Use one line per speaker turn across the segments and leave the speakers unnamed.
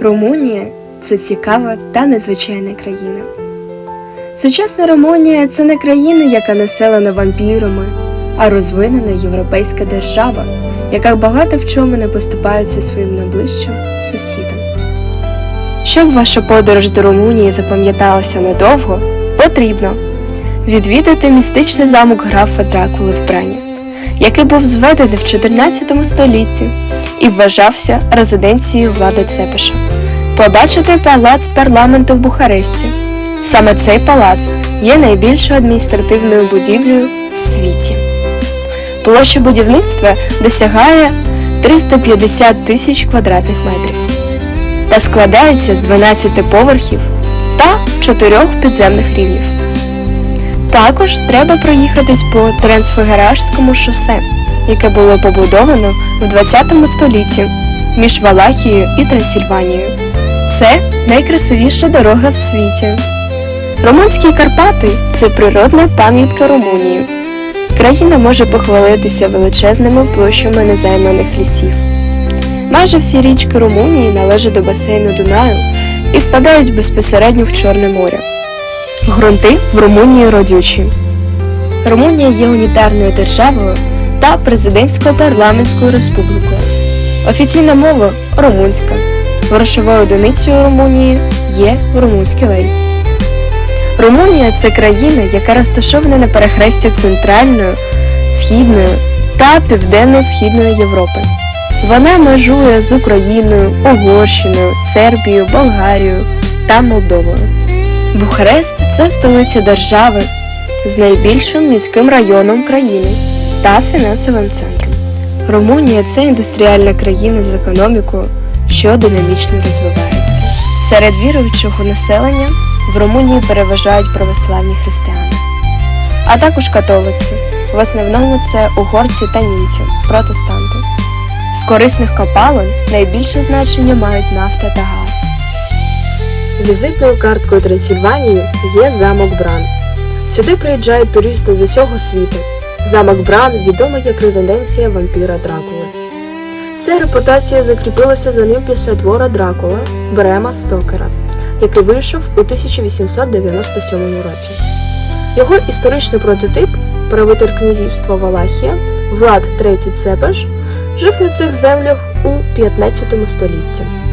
Румунія це цікава та незвичайна країна. Сучасна Румунія це не країна, яка населена вампірами, а розвинена європейська держава, яка багато в чому не поступається своїм найближчим сусідам. Щоб ваша подорож до Румунії запам'яталася надовго, потрібно відвідати містичний замок графа Дракули в Прані, який був зведений в 14 столітті і вважався резиденцією влади Цепиша. Побачити палац парламенту в Бухаресті. Саме цей палац є найбільшою адміністративною будівлею в світі. Площа будівництва досягає 350 тисяч квадратних метрів та складається з 12 поверхів та 4 підземних рівнів. Також треба проїхатись по Трансфігеражському шосе, яке було побудовано в 20 столітті між Валахією і Трансильванією. Це найкрасивіша дорога в світі. Румунські Карпати це природна пам'ятка Румунії. Країна може похвалитися величезними площами незайманих лісів. Майже всі річки Румунії належать до басейну Дунаю і впадають безпосередньо в Чорне море. Грунти в Румунії родючі. Румунія є унітарною державою та президентською парламентською республікою. Офіційна мова румунська. Грошовою одиницею Румунії є румунський лей. Румунія це країна, яка розташована на перехресті Центральної, Східної та Південно-Східної Європи. Вона межує з Україною, Угорщиною, Сербією, Болгарією та Молдовою. Бухарест це столиця держави з найбільшим міським районом країни та фінансовим центром. Румунія це індустріальна країна з економікою, що динамічно розвивається. Серед віруючого населення в Румунії переважають православні християни, а також католики. В основному це угорці та німці, протестанти. З корисних копалин найбільше значення мають нафта та газ. Візитною карткою Трансильванії є замок Бран. Сюди приїжджають туристи з усього світу. Замок Бран відомий як резиденція вампіра Дракули. Ця репутація закріпилася за ним після твора Дракула Брема Стокера, який вийшов у 1897 році. Його історичний прототип, правитель князівства Валахія, Влад III Цепеш, жив на цих землях у 15 столітті.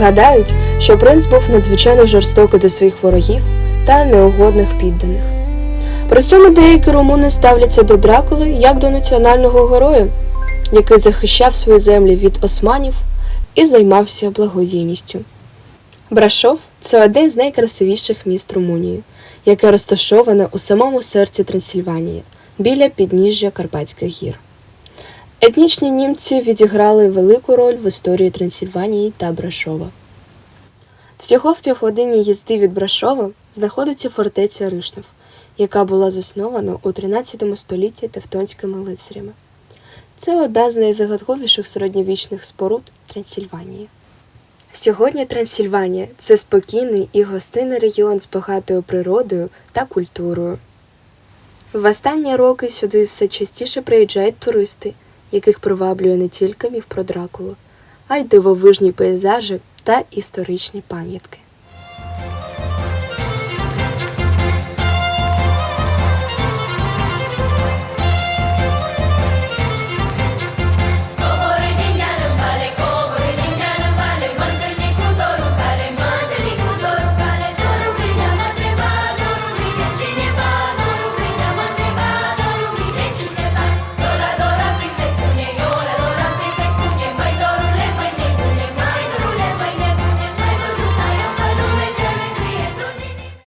Гадають, що принц був надзвичайно жорстокий до своїх ворогів та неугодних підданих. При цьому деякі румуни ставляться до Дракули як до національного героя, який захищав свої землі від османів і займався благодійністю. Брашов це одне з найкрасивіших міст Румунії, яке розташоване у самому серці Трансильванії, біля підніжжя Карпатських гір. Етнічні німці відіграли велику роль в історії Трансильванії та Брашова. Всього в півгодині їзди від Брашова знаходиться фортеця Ришнев, яка була заснована у 13 столітті тевтонськими лицарями. Це одна з найзагадковіших середньовічних споруд Трансильванії. Сьогодні Трансильванія це спокійний і гостинний регіон з багатою природою та культурою. В останні роки сюди все частіше приїжджають туристи, яких приваблює не тільки міф про Дракулу, а й дивовижні пейзажі та історичні пам'ятки.